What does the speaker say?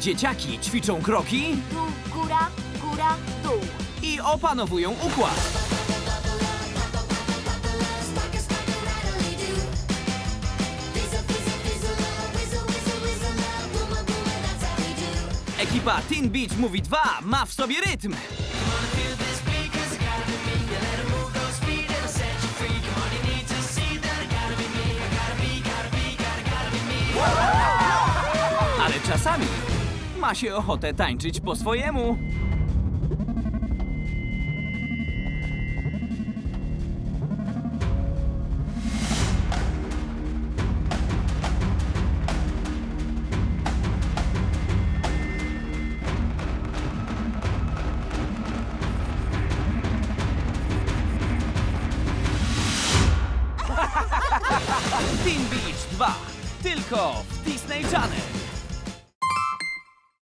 Dzieciaki ćwiczą kroki Dół, góra, góra, dół. i opanowują układ. Ekipa Teen Beach Movie 2 ma w sobie rytm. Ale czasami ma się ochotę tańczyć po swojemu. Teen Beach 2 tylko w